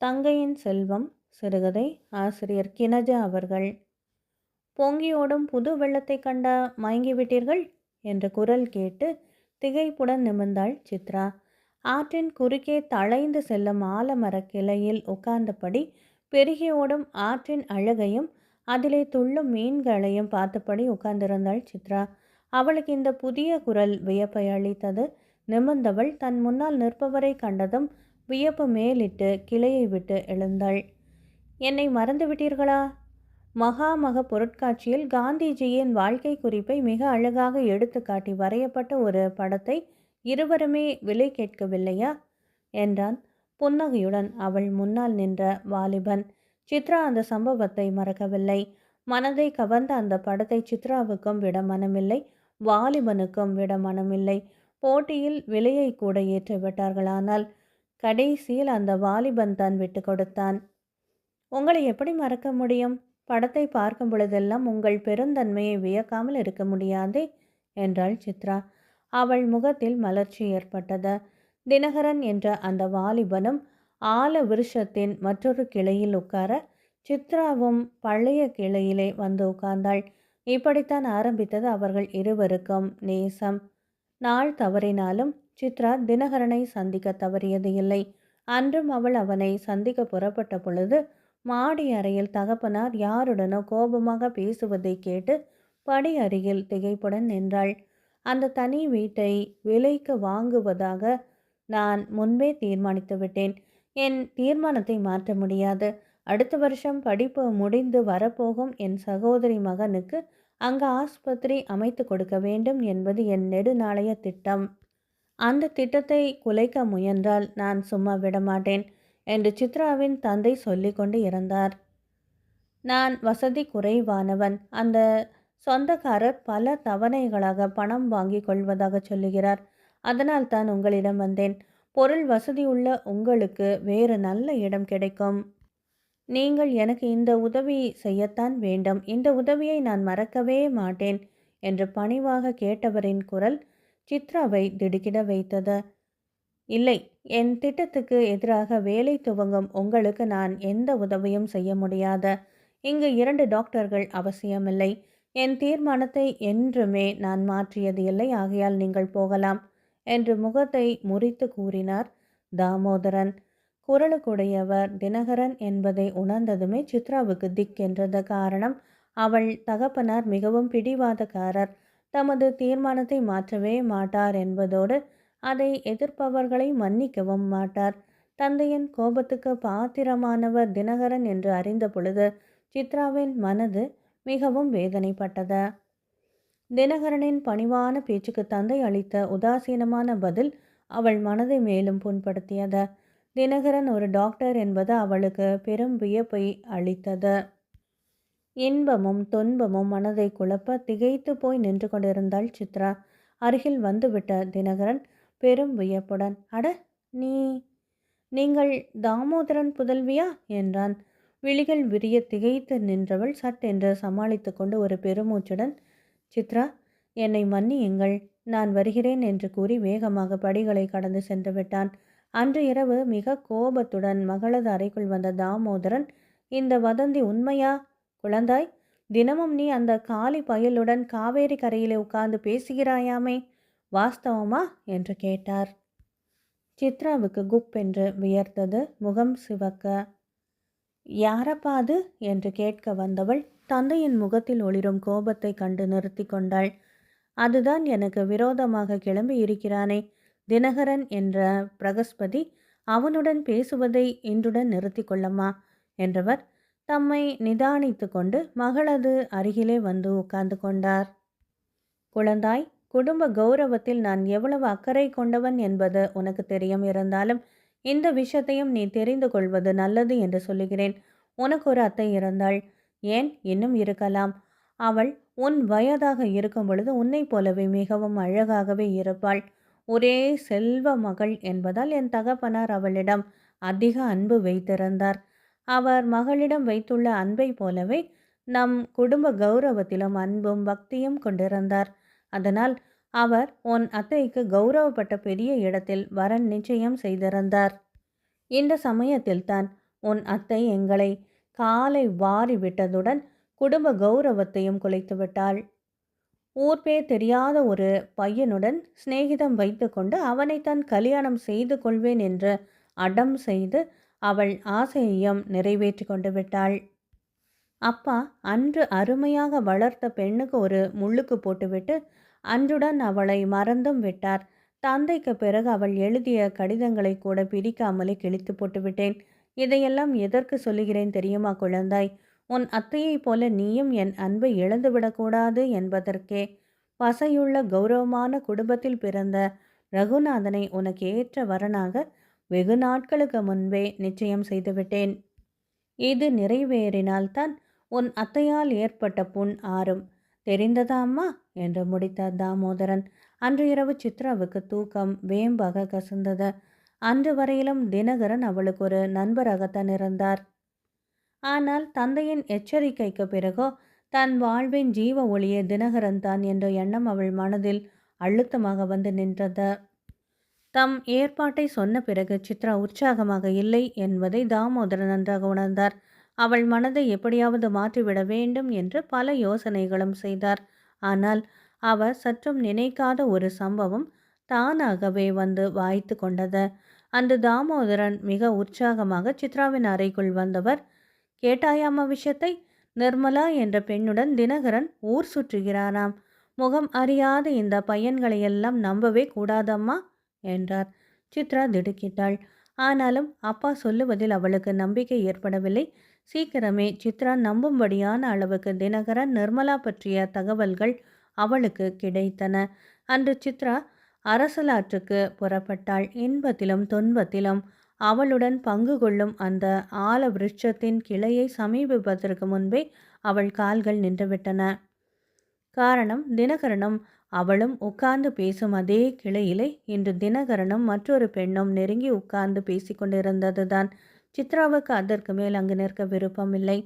தங்கையின் செல்வம் சிறுகதை ஆசிரியர் கினஜா அவர்கள். பொங்கியோடும் புது வெள்ளத்தை கண்டா மயங்கிவிட்டீர்கள்? என்ற குரல் கேட்டு திகைப்புடன் நிமிர்ந்தாள் சித்ரா. ஆற்றின் குறுக்கே தளைந்து செல்லும் ஆலமரக் கிளையில் உட்கார்ந்தபடி பெருகி ஓடும் ஆற்றின் அழகையும் அதிலே துள்ளும் மீன்களையும் பார்த்தபடி உட்கார்ந்திருந்தாள் சித்ரா. அவளுக்கு இந்த புதிய குரல் வியப்பை அளித்தது. நிமிர்ந்தவள் தன் முன்னால் நிற்பவரை கண்டதும் வியப்பு மேலிட்டு கிளையை விட்டு எழுந்தாள். என்னை மறந்துவிட்டீர்களா மகாமக பொருட்காட்சியில் காந்திஜியின் வாழ்க்கை குறிப்பை மிக அழகாக எடுத்துக்காட்டி வரையப்பட்ட ஒரு படத்தை இருவருமே விலை கேட்கவில்லையா? என்றான் புன்னகையுடன் அவள் முன்னால் நின்ற வாலிபன். சித்ரா அந்த சம்பவத்தை மறக்கவில்லை. மனதை கவர்ந்த அந்த படத்தை சித்ராவுக்கும் விட மனமில்லை வாலிபனுக்கும் விட மனமில்லை. போட்டியில் விலையை கூட ஏற்றி விட்டார்களானால் கடைசியில் அந்த வாலிபன் தான் விட்டு கொடுத்தான். உங்களை எப்படி மறக்க முடியும்? படத்தை பார்க்கும் பொழுதெல்லாம் உங்கள் பெருந்தன்மையை வியக்காமல் இருக்க முடியாதே? என்றாள் சித்ரா. அவள் முகத்தில் மலர்ச்சி ஏற்பட்டது. தினகரன் என்ற அந்த வாலிபனும் ஆல விருஷத்தின் மற்றொரு கிளையில் உட்கார சித்ராவும் பழைய கிளையிலே வந்து உட்கார்ந்தாள். இப்படித்தான் ஆரம்பித்தது அவர்கள் இருவருக்கும் நேசம். நாள் தவறினாலும் சித்ரா தினகரனை சந்திக்க தவறியது இல்லை. அன்றும் அவள் அவனை சந்திக்க புறப்பட்ட பொழுது மாடி அறையில் தகப்பனார் யாருடனோ கோபமாக பேசுவதை கேட்டு படி அருகில் திகைப்புடன் நின்றாள். அந்த தனி வீட்டை விலைக்கு வாங்குவதாக நான் முன்பே தீர்மானித்து விட்டேன். என் தீர்மானத்தை மாற்ற முடியாது. அடுத்த வருஷம் படிப்பு முடிந்து வரப்போகும் என் சகோதரி மகனுக்கு அங்கு ஆஸ்பத்திரி அமைத்து கொடுக்க வேண்டும் என்பது என் நெடுநாளைய திட்டம். அந்த திட்டத்தை குலைக்க முயன்றால் நான் சும்மா விடமாட்டேன் என்று சித்ராவின் தந்தை சொல்லிக்கொண்டு இருந்தார் நான் வசதி குறைவானவன். அந்த சொந்தக்காரர் பல தவணைகளாக பணம் வாங்கி கொள்வதாக சொல்லுகிறார். அதனால் தான் உங்களிடம் வந்தேன். பொருள் வசதியுள்ள உங்களுக்கு வேறு நல்ல இடம் கிடைக்கும். நீங்கள் எனக்கு இந்த உதவி செய்யத்தான் வேண்டும். இந்த உதவியை நான் மறக்கவே மாட்டேன் என்று பணிவாக கேட்டவரின் குரல் சித்ராவை திடுக்கிட வைத்தது. இல்லை என் திட்டத்துக்கு எதிராக வேலை துவங்கும் உங்களுக்கு நான் எந்த உதவியும் செய்ய முடியாத. இங்கு இரண்டு டாக்டர்கள் அவசியமில்லை. என் தீர்மானத்தை என்றுமே நான் மாற்றியது இல்லை. ஆகையால் நீங்கள் போகலாம் என்று முகத்தை முறித்து கூறினார் தாமோதரன். குரலுக்குடையவர் தினகரன் என்பதை உணர்ந்ததுமே சித்ராவுக்கு திக் என்றது காரணம் அவள் தகப்பனார் மிகவும் பிடிவாதக்காரர். தமது தீர்மானத்தை மாற்றவே மாட்டார் என்பதோடு அதை எதிர்ப்பவர்களை மன்னிக்கவும் மாட்டார். தந்தையின் கோபத்துக்கு பாத்திரமானவர் தினகரன் என்று அறிந்த பொழுது சித்ராவின் மனது மிகவும் வேதனைப்பட்டது. தினகரனின் பணிவான பேச்சுக்கு தந்தை அளித்த உதாசீனமான பதில் அவள் மனதை மேலும் புண்படுத்தியது. தினகரன் ஒரு டாக்டர் என்பது அவளுக்கு பெரும் வியப்பை அளித்தது. இன்பமும் துன்பமும் மனதை குழப்ப திகைத்து போய் நின்று கொண்டிருந்தாள் சித்ரா. அருகில் வந்துவிட்ட தினகரன் பெரும் வியப்புடன் அட நீ நீங்கள் தாமோதரன் புதல்வியா? என்றான். விழிகள் விரிய திகைத்து நின்றவள் சட்டென்று சமாளித்து கொண்டு ஒரு பெருமூச்சுடன் சித்ரா என்னை மன்னியுங்கள். நான் வருகிறேன் என்று கூறி வேகமாக படிகளை கடந்து சென்று விட்டான். அன்று இரவு மிக கோபத்துடன் மகளது அறைக்குள் வந்த தாமோதரன் இந்த வதந்தி உண்மையா? குழந்தாய் தினமும் நீ அந்த காலி பயலுடன் காவேரி கரையிலே உட்கார்ந்து பேசுகிறாயாமே வாஸ்தவமா? என்று கேட்டார். சித்ராவுக்கு குப் என்று வியர்த்தது முகம் சிவக்க. யாரப்பா அது? என்று கேட்க வந்தவள் தந்தையின் முகத்தில் ஒளிரும் கோபத்தை கண்டு நிறுத்தி கொண்டாள். அதுதான் எனக்கு விரோதமாக கிளம்பி இருக்கிறானே தினகரன் என்ற பிரகஸ்பதி அவனுடன் பேசுவதை இன்றுடன் நிறுத்தி கொள்ளம்மா என்றவர் தம்மை நிதானித்து கொண்டு மகளது அருகிலே வந்து உட்கார்ந்து கொண்டார். குழந்தாய் குடும்ப கௌரவத்தில் நான் எவ்வளவு அக்கறை கொண்டவன் என்பது உனக்கு தெரியும். இருந்தாலும் இந்த விஷயத்தையும் நீ தெரிந்து கொள்வது நல்லது என்று சொல்லுகிறேன். உனக்கு ஒரு அத்தை இருந்தாள். ஏன்? இன்னும் இருக்கலாம். அவள் உன் வயதாக இருக்கும் பொழுது உன்னைப் போலவே மிகவும் அழகாகவே இருப்பாள். ஒரே செல்வ மகள் என்பதால் என் தகப்பனார் அவளிடம் அதிக அன்பு வைத்திருந்தார். அவர் மகளிடம் வைத்துள்ள அன்பை போலவே நம் குடும்ப கௌரவத்திலும் அன்பும் பக்தியும் கொண்டிருந்தார். அதனால் அவர் உன் அத்தைக்கு கௌரவப்பட்ட பெரிய இடத்தில் வரன் நிச்சயம் செய்திருந்தார். இந்த சமயத்தில்தான் உன் அத்தை எங்களை காலை வாரி விட்டதுடன் குடும்ப கௌரவத்தையும் குலைத்து விட்டாள். ஊர் பேர் தெரியாத ஒரு பையனுடன் சிநேகிதம் வைத்துக்கொண்டு அவனை தான் கல்யாணம் செய்து கொள்வேன் என்று அடம் செய்து அவள் ஆசையையும் நிறைவேற்றி கொண்டு விட்டாள். அப்பா அன்று அருமையாக வளர்த்த பெண்ணுக்கு ஒரு முள்ளுக்கு போட்டுவிட்டு அன்றுடன் அவளை மறந்தும் விட்டார். தந்தைக்கு பிறகு அவள் எழுதிய கடிதங்களை கூட பிடிக்காமலே கிழித்து போட்டுவிட்டேன். இதையெல்லாம் எதற்கு சொல்லுகிறேன் தெரியுமா குழந்தாய்? உன் அத்தையைப் போல நீயும் என் அன்பை இழந்துவிடக்கூடாது என்பதற்கே. பசையுள்ள கௌரவமான குடும்பத்தில் பிறந்த ரகுநாதனை உனக்கு ஏற்ற வரனாக வெகு நாட்களுக்கு முன்பே நிச்சயம் செய்துவிட்டேன். இது நிறைவேறினால்தான் உன் அத்தையால் ஏற்பட்ட புண் ஆறும். தெரிந்ததா அம்மா? என்று முடித்தார் தாமோதரன். அன்று இரவு சித்ராவுக்கு தூக்கம் வேம்பாக கசந்தது. அன்று வரையிலும் தினகரன் அவளுக்கு ஒரு நண்பராகத்தான் இருந்தார். ஆனால் தந்தையின் எச்சரிக்கைக்கு பிறகோ தன் வாழ்வின் ஜீவ ஒளியே தினகரன் தான் என்ற எண்ணம் அவள் மனதில் அழுத்தமாக வந்து நின்றது. தம் ஏற்பாட்டை சொன்ன பிறகு சித்ரா உற்சாகமாக இல்லை என்பதை தாமோதரன் நன்றாக உணர்ந்தார். அவள் மனதை எப்படியாவது மாற்றிவிட வேண்டும் என்று பல யோசனைகளும் செய்தார். ஆனால் அவர் சற்றும் நினைக்காத ஒரு சம்பவம் தானாகவே வந்து வாய்த்து கொண்டது. அன்று தாமோதரன் மிக உற்சாகமாக சித்ராவின் அறைக்குள் வந்தவர் கேட்டாயாமா விஷயத்தை நிர்மலா என்ற பெண்ணுடன் தினகரன் ஊர் சுற்றுகிறாராம். முகம் அறியாத இந்த பையன்களையெல்லாம் நம்பவே கூடாதம்மா. என்றார். சித்ரா திடுக்கிட்டாள். ஆனாலும் அப்பா சொல்லுவதில் அவளுக்கு நம்பிக்கை ஏற்படவில்லை. சீக்கிரமே சித்ரா நம்பும்படியான அளவுக்கு தினகரன் நிர்மலா பற்றிய தகவல்கள் அவளுக்கு கிடைத்தன. அன்று சித்ரா அரசலாற்றுக்கு புறப்பட்டாள். இன்பத்திலும் துன்பத்திலும் அவளுடன் பங்கு கொள்ளும் அந்த ஆல விருட்சத்தின் கிளையை சமீபிப்பதற்கு முன்பே அவள் கால்கள் நின்றுவிட்டன. காரணம் தினகரனும் அவளும் உட்கார்ந்து பேசும் அதே கிளையிலே இன்று தினகரனும் மற்றொரு பெண்ணும் நெருங்கி உட்கார்ந்து பேசிக்கொண்டிருந்ததுதான் சித்ராவுக்கு அதற்கு மேல் அங்கு நிற்க விருப்பமில்லை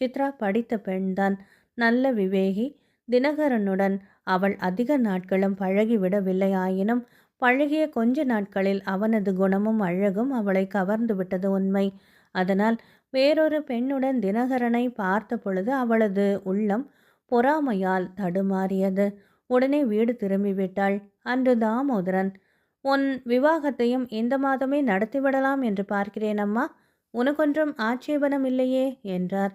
சித்ரா படித்த பெண்தான். நல்ல விவேகி. தினகரனுடன் அவள் அதிக நாட்களும் பழகிவிடவில்லை ஆயினும் பழகிய கொஞ்ச நாட்களில் அவனது குணமும் அழகும் அவளை கவர்ந்து விட்டது உண்மை. அதனால் வேறொரு பெண்ணுடன் தினகரனை பார்த்த பொழுது அவளது உள்ளம் பொறாமையால் தடுமாறியது. உடனே வீடு திரும்பிவிட்டாள். அன்று தாமோதரன் உன் விவாகத்தையும் இந்த மாதமே நடத்திவிடலாம் என்று பார்க்கிறேன் அம்மா. உனக்கொன்றும் ஆட்சேபனம் இல்லையே என்றார்.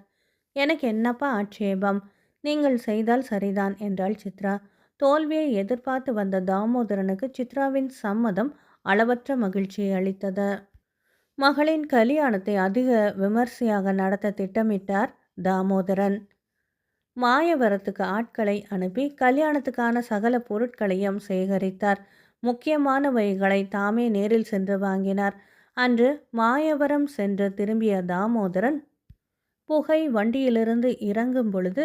எனக்கு என்னப்பா ஆட்சேபம்? நீங்கள் செய்தால் சரிதான் என்றாள் சித்ரா. தோல்வியை எதிர்பார்த்து வந்த தாமோதரனுக்கு சித்ராவின் சம்மதம் அளவற்ற மகிழ்ச்சியை அளித்தது. மகளின் கல்யாணத்தை அதிக விமர்சையாக நடத்த திட்டமிட்டார் தாமோதரன். மாயவரத்துக்கு ஆட்களை அனுப்பி கல்யாணத்துக்கான சகல பொருட்களையும் சேகரித்தார். முக்கியமானவைகளை தாமே நேரில் சென்று வாங்கினார். அன்று மாயவரம் சென்று திரும்பிய தாமோதரன் புகை வண்டியிலிருந்து இறங்கும் பொழுது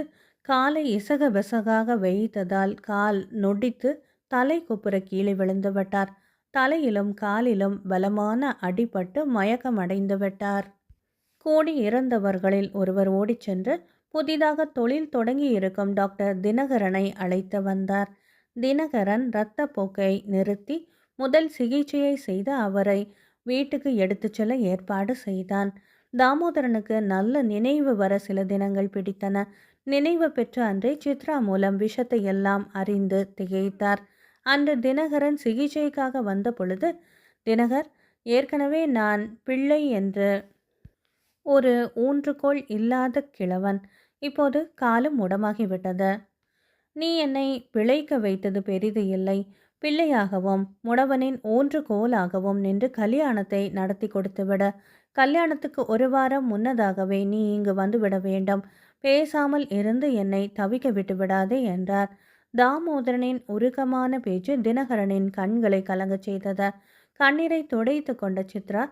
காலை இசக விசகாக வைத்ததால் கால் நொடித்து தலை குப்புற கீழே விழுந்து விட்டார். தலையிலும் காலிலும் பலமான அடிபட்டு மயக்கம் அடைந்து விட்டார். கூடி இறந்தவர்களில் ஒருவர் ஓடிச் சென்று புதிதாக தொழில் தொடங்கி இருக்கும் டாக்டர் தினகரனை அழைத்து வந்தார். தினகரன் இரத்த போக்கை நிறுத்தி முதல் சிகிச்சையை செய்து அவரை வீட்டுக்கு எடுத்துச் செல்ல ஏற்பாடு செய்தான். தாமோதரனுக்கு நல்ல நினைவு வர சில தினங்கள் பிடித்தன. நினைவு பெற்ற அன்றே சித்ரா மூலம் விஷத்தை எல்லாம் அறிந்து திகைத்தார். அன்று தினகரன் சிகிச்சைக்காக வந்த பொழுது தினகர் ஏற்கனவே நான் பிள்ளை என்று ஒரு ஊன்றுகோல் இல்லாத கிழவன். இப்போது காலம் முடமாகிவிட்டது நீ என்னை பிழைக்க வைத்தது பெரிது இல்லை. பிள்ளையாகவும் முடவனின் ஊன்றுகோலாகவும் நின்று கல்யாணத்தை நடத்தி கொடுத்துவிட. கல்யாணத்துக்கு ஒரு வாரம் முன்னதாகவே நீ இங்கு வந்துவிட வேண்டும். பேசாமல் இருந்து என்னை தவிக்க விட்டு விடாதே என்றார். தாமோதரனின் உருக்கமான பேச்சு தினகரனின் கண்களை கலங்கச் செய்தது. கண்ணீரை துடைத்து கொண்ட சித்ரா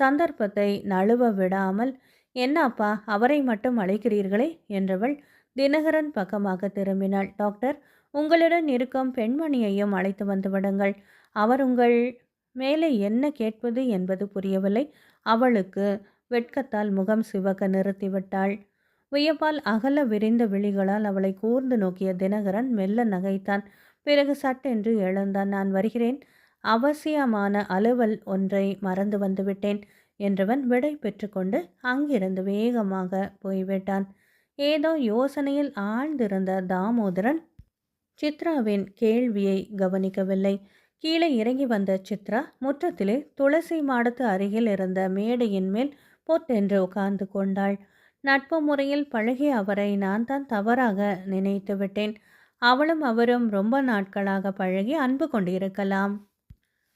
சந்தர்ப்பத்தை நழுவ விடாமல் என்ன அப்பா அவரை மட்டும் அழைக்கிறீர்களே? என்றவள் தினகரன் பக்கமாக திரும்பினாள். டாக்டர் உங்களுடன் இருக்கும் பெண்மணியையும் அழைத்து வந்து விடுங்கள். அவர் உங்கள் மேலே என்ன கேட்பது என்பது புரியவில்லை. அவளுக்கு வெட்கத்தால் முகம் சிவக்க நிறுத்திவிட்டாள். வியப்பால் அகல விரிந்த விழிகளால் அவளை கூர்ந்து நோக்கிய தினகரன் மெல்ல நகைத்தான். பிறகு சட்டென்று எழுந்தான். நான் வருகிறேன். அவசியமான அலுவல் ஒன்றை மறந்து வந்துவிட்டேன் என்றவன் விடை பெற்றுக்கொண்டு அங்கிருந்து வேகமாக போய்விட்டான். ஏதோ யோசனையில் ஆழ்ந்திருந்த தாமோதரன் சித்ராவின் கேள்வியை கவனிக்கவில்லை. கீழே இறங்கி வந்த சித்ரா முற்றத்திலே துளசி மாடத்து அருகில் இருந்த மேடையின் மேல் பொத்தென்று உட்கார்ந்து கொண்டாள். நட்பு முறையில் பழகிய அவரை நான் தான் தவறாக நினைத்து விட்டேன் அவளும் அவரும் ரொம்ப நாட்களாக பழகி அன்பு கொண்டிருக்கலாம்.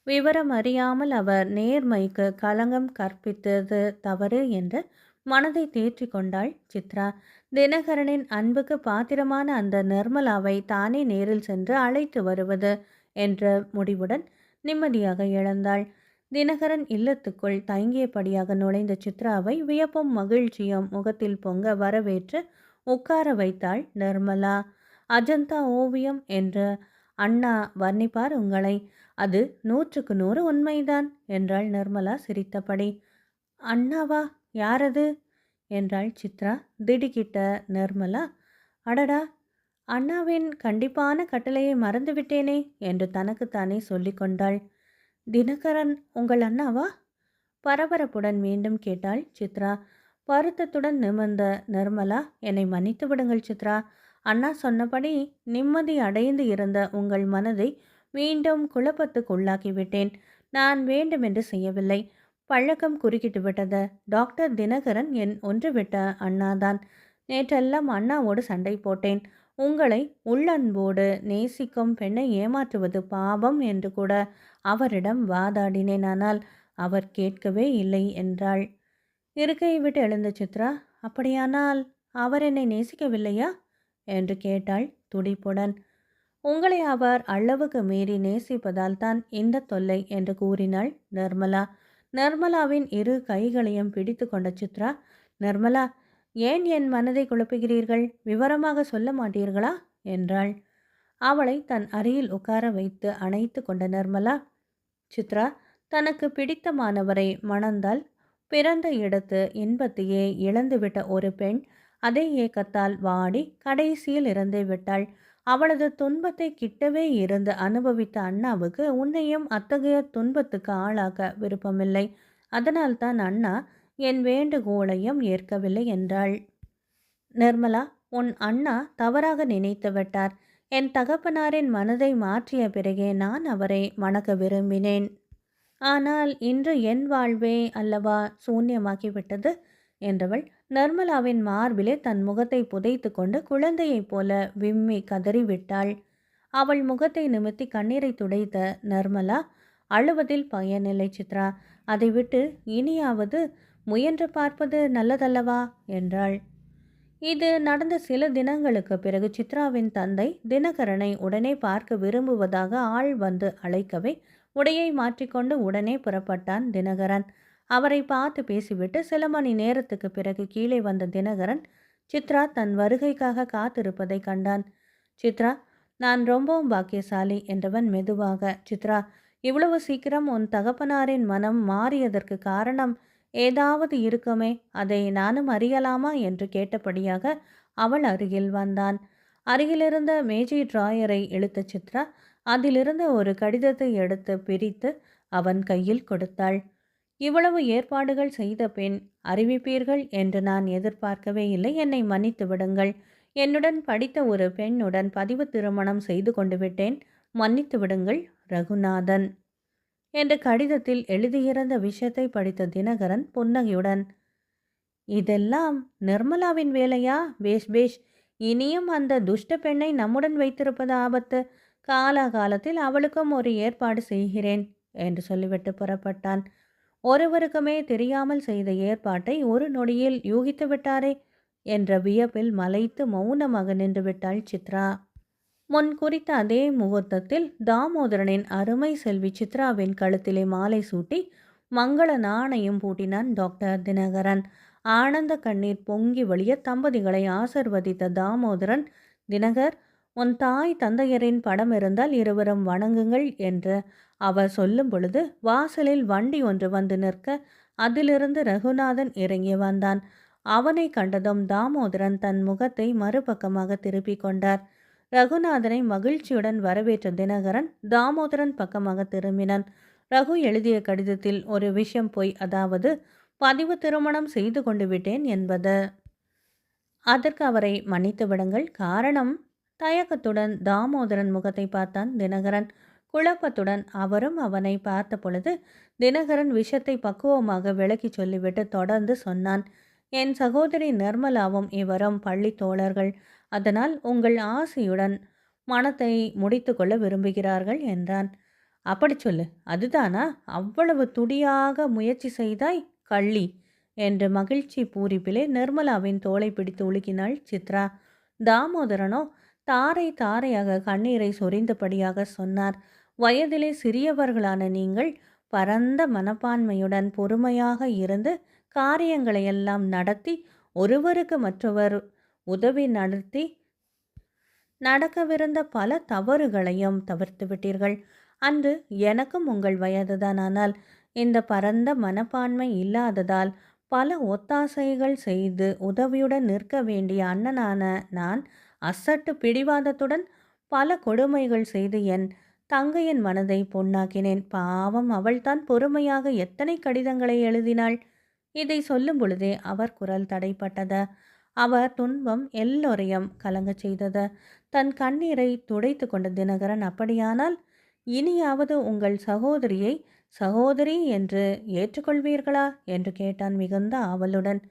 விவரம் அறியாமல் அவர் நேர்மைக்கு களங்கம் கற்பித்தது தவறு என்று மனதை தேற்றி கொண்டாள் சித்ரா. தினகரனின் அன்புக்கு பாத்திரமான அந்த நிர்மலாவை தானே நேரில் சென்று அழைத்து வருவது என்ற முடிவுடன் நிம்மதியாக இழந்தாள் தினகரன் இல்லத்துக்குள் தயங்கியபடியாக நுழைந்த சித்ராவை வியப்பும் மகிழ்ச்சியும் முகத்தில் பொங்க வரவேற்று உட்கார வைத்தாள் நிர்மலா. அஜந்தா ஓவியம் என்று அண்ணா வர்ணிப்பார் உங்களை. அது நூற்றுக்கு நூறு உண்மைதான் என்றாள் நிர்மலா சிரித்தபடி. அண்ணாவா யாரது? என்றாள் சித்ரா திடுக்கிட்ட நிர்மலா. அடடா அண்ணாவின் கண்டிப்பான கட்டளையை மறந்துவிட்டேனே என்று தனக்குத்தானே சொல்லிக்கொண்டாள் தினகரன் உங்கள் அண்ணாவா? பரபரப்புடன் மீண்டும் கேட்டாள் சித்ரா. வருத்தத்துடன் நிமிர்ந்த நிர்மலா என்னை மன்னித்து விடுங்கள் சித்ரா. அண்ணா சொன்னபடி நிம்மதி அடைந்து இருந்த உங்கள் மனதை மீண்டும் குழப்பத்துக்குள்ளாக்கிவிட்டேன் நான் வேண்டுமென்று செய்யவில்லை. பழக்கம் குறுக்கிட்டு விட்டது. டாக்டர் தினகரன் என் ஒன்று விட்ட அண்ணாதான். நேற்றெல்லாம் அண்ணாவோடு சண்டை போட்டேன். உங்களை உள்ளன்போடு நேசிக்கும் பெண்ணை ஏமாற்றுவது பாவம் என்று கூட அவரிடம் வாதாடினேன். ஆனால் அவர் கேட்கவே இல்லை என்றாள். இருக்கையை விட்டு எழுந்த சித்ரா அப்படியானால் அவர் என்னை நேசிக்கவில்லையா? என்று கேட்டாள் துடிப்புடன். உங்களை அவர் அளவுக்கு மீறி நேசிப்பதால் தான் இந்த தொல்லை என்று கூறினாள் நிர்மலா. நிர்மலாவின் இரு கைகளையும் பிடித்து கொண்ட சித்ரா நிர்மலா ஏன் என் மனதை குழப்புகிறீர்கள்? விவரமாக சொல்ல மாட்டீர்களா? என்றாள். அவளை தன் அருகில் உட்கார வைத்து அணைத்து கொண்ட நிர்மலா சித்ரா தனக்கு பிடித்தமானவரை மணந்தால் பிறந்த இடத்து இன்பத்தையே இழந்துவிட்ட ஒரு பெண் அதே ஏக்கத்தால் வாடி கடைசியில் இறந்து விட்டாள். அவளது துன்பத்தை கிட்டவே இருந்து அனுபவித்த அண்ணாவுக்கு உன்னையும் அத்தகைய துன்பத்துக்கு ஆளாக்க விருப்பமில்லை. அதனால்தான் அண்ணா என் வேண்டுகோளையும் ஏற்கவில்லை என்றாள். நிர்மலா உன் அண்ணா தவறாக நினைத்து விட்டார். என் தகப்பனாரின் மனதை மாற்றிய பிறகே நான் அவரை மணக்க விரும்பினேன். ஆனால் இன்று என் வாழ்வே அல்லவா சூன்யமாக்கிவிட்டது என்றவள் நிர்மலாவின் மார்பிலே தன் முகத்தை புதைத்து கொண்டு குழந்தையைப் போல விம்மி கதறிவிட்டாள். அவள் முகத்தை நிமித்தி கண்ணீரை துடைத்த நிர்மலா அழுவதில் பயனில்லை சித்ரா அதை விட்டு இனியாவது முயன்று பார்ப்பது நல்லதல்லவா? என்றாள். இது நடந்த சில தினங்களுக்கு பிறகு சித்ராவின் தந்தை தினகரனை உடனே பார்க்க விரும்புவதாக ஆள் வந்து அழைக்கவே உடையை மாற்றிக்கொண்டு உடனே புறப்பட்டான் தினகரன். அவரை பார்த்து பேசிவிட்டு சில மணி நேரத்துக்கு பிறகு கீழே வந்த தினகரன் சித்ரா தன் வருகைக்காக காத்திருப்பதை கண்டான். சித்ரா நான் ரொம்பவும் பாக்கியசாலி என்றவன் மெதுவாக சித்ரா இவ்வளவு சீக்கிரம் உன் தகப்பனாரின் மனம் மாறியதற்கு காரணம் ஏதாவது இருக்குமே அதை நானும் அறியலாமா? என்று கேட்டபடியாக அவள் அருகில் வந்தான். அருகிலிருந்த மேஜை டிராயரை இழுத்த சித்ரா அதிலிருந்த ஒரு கடிதத்தை எடுத்து பிரித்து அவன் கையில் கொடுத்தாள். இவ்வளவு ஏற்பாடுகள் செய்த பின் அறிவிப்பீர்கள் என்று நான் எதிர்பார்க்கவே இல்லை. என்னை மன்னித்து விடுங்கள். என்னுடன் படித்த ஒரு பெண்ணுடன் பதிவு திருமணம் செய்து கொண்டு விட்டேன். மன்னித்து விடுங்கள் ரகுநாதன். என்ற கடிதத்தில் எழுதியிருந்த விஷயத்தை படித்த தினகரன் புன்னகையுடன் இதெல்லாம் நிர்மலாவின் வேலையா? பேஷ் பேஷ். இனியும் அந்த துஷ்ட பெண்ணை நம்முடன் வைத்திருப்பது ஆபத்து. காலாகாலத்தில் அவளுக்கும் ஒரு ஏற்பாடு செய்கிறேன் என்று சொல்லிவிட்டு புறப்பட்டான். ஒருவருக்குமே தெரியாமல் செய்த ஏற்பாட்டை ஒரு நொடியில் யூகித்து விட்டாரே என்ற வியப்பில் மலைத்து மௌனமாக நின்று விட்டாள் சித்ரா. முன் குறித்த அதே முகூர்த்தத்தில் தாமோதரனின் அருமை செல்வி சித்ராவின் கழுத்திலே மாலை சூட்டி மங்கள நாணயம் பூட்டினான் டாக்டர் தினகரன். ஆனந்த கண்ணீர் பொங்கி வழிய தம்பதிகளை ஆசிர்வதித்த தாமோதரன் தினகர் உன் தாய் தந்தையரின் படம் இருந்தால் இருவரும் வணங்குங்கள் என்று அவர் சொல்லும் பொழுது வாசலில் வண்டி ஒன்று வந்து நிற்க அதிலிருந்து ரகுநாதன் இறங்கி வந்தான். அவனை கண்டதும் தாமோதரன் தன் முகத்தை மறுபக்கமாக திருப்பிக் கொண்டார். ரகுநாதனை மகிழ்ச்சியுடன் வரவேற்ற தினகரன் தாமோதரன் பக்கமாக திரும்பினான். ரகு எழுதிய கடிதத்தில் ஒரு விஷயம் போய் அதாவது பதிவு திருமணம் செய்து கொண்டு விட்டேன் என்பது. அதற்கு அவரை மன்னித்து விடுங்கள். காரணம் தயக்கத்துடன் தாமோதரன் முகத்தை பார்த்தான் தினகரன். குழப்பத்துடன் அவரும் அவனை பார்த்த பொழுது தினகரன் விஷத்தை பக்குவமாக விளக்கி சொல்லிவிட்டு தொடர்ந்து சொன்னான் என் சகோதரி நிர்மலாவும் இவரும் பள்ளி தோழர்கள். அதனால் உங்கள் ஆசையுடன் மனத்தை முடித்து கொள்ள விரும்புகிறார்கள் என்றான். அப்படி சொல்லு அதுதானா? அவ்வளவு துடியாக முயற்சி செய்தாய் கள்ளி என்று மகிழ்ச்சி பூரிப்பிலே நிர்மலாவின் தோலை பிடித்து உலுக்கினாள் சித்ரா. தாமோதரனோ தாரை தாரையாக கண்ணீரை சொரிந்தபடியாக சொன்னார். வயதிலே சிறியவர்களான நீங்கள் பரந்த மனப்பான்மையுடன் பொறுமையாக இருந்து காரியங்களையெல்லாம் நடத்தி ஒருவருக்கு மற்றவர் உதவி நடத்தி நடக்கவிருந்த பல தவறுகளையும் தவிர்த்து விட்டீர்கள். அன்று எனக்கும் உங்கள் வயதுதான். ஆனால் இந்த பரந்த மனப்பான்மை இல்லாததால் பல ஒத்தாசைகள் செய்து உதவியுடன் நிற்க வேண்டிய அண்ணனான நான் அசட்டு பிடிவாதத்துடன் பல கொடுமைகள் செய்து என் தங்கையின் மனதை பொன்னாக்கினேன் பாவம் அவள்தான் பொறுமையாக எத்தனை கடிதங்களை எழுதினாள்? இதை சொல்லும் பொழுதே அவர் குரல் தடைப்பட்டது. அவர் துன்பம் எல்லோரையும் கலங்கச் செய்தது. தன் கண்ணீரை துடைத்து கொண்ட தினகரன் அப்படியானால் இனியாவது உங்கள் சகோதரியை சகோதரி என்று ஏற்றுக்கொள்வீர்களா? என்று கேட்டான் மிகுந்த ஆவலுடன்.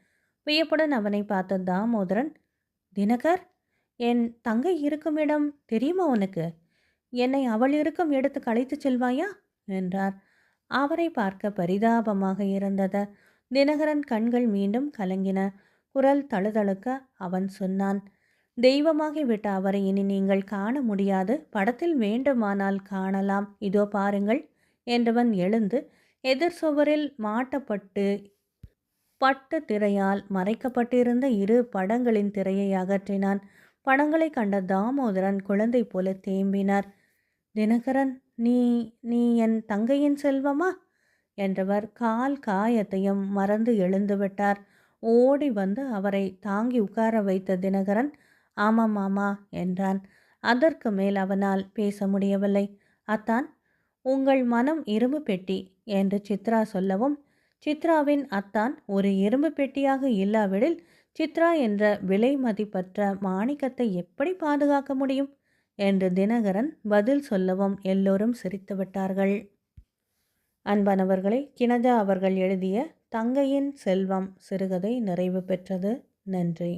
வியப்புடன் அவனை பார்த்த தாமோதரன் தினகர் என் தங்கை இருக்கும் இடம் தெரியுமா உனக்கு? என்னை அவள் இருக்கும் இடத்துக்கு அழைத்துச் செல்வாயா? என்றார். அவரை பார்க்க பரிதாபமாக இருந்தது. தினகரன் கண்கள் மீண்டும் கலங்கின. குரல் தழுதழுக்க அவன் சொன்னான் தெய்வமாகிவிட்ட அவரை இனி நீங்கள் காண முடியாது. படத்தில் வேண்டுமானால் காணலாம். இதோ பாருங்கள் என்றவன் எழுந்து எதிர் சுவரில் மாட்டப்பட்டு பட்டு திரையால் மறைக்கப்பட்டிருந்த இரு படங்களின் திரையை அகற்றினான். பணங்களை கண்ட தாமோதரன் குழந்தை போல தேம்பினார். தினகரன் நீ நீ என் தங்கையின் செல்வமா என்றவர் கால் காயத்தையும் மறந்து எழுந்துவிட்டார் ஓடி வந்து அவரை தாங்கி உட்கார வைத்த தினகரன் ஆமாம் மாமா என்றான். அதற்கு மேல் அவனால் பேச முடியவில்லை. அத்தான் உங்கள் மனம் இரும்பு பெட்டி என்று சித்ரா சொல்லவும் சித்ராவின் அத்தான் ஒரு இரும்பு பெட்டியாக இல்லாவிடில் சித்ரா என்ற விலை மதிப்பற்ற மாணிக்கத்தை எப்படி பாதுகாக்க முடியும்? என்று தினகரன் பதில் சொல்லவும் எல்லோரும் சிரித்துவிட்டார்கள் அன்பானவர்களை கினஜா அவர்கள் எழுதிய தங்கையின் செல்வம் சிறுகதை நிறைவு பெற்றது. நன்றி.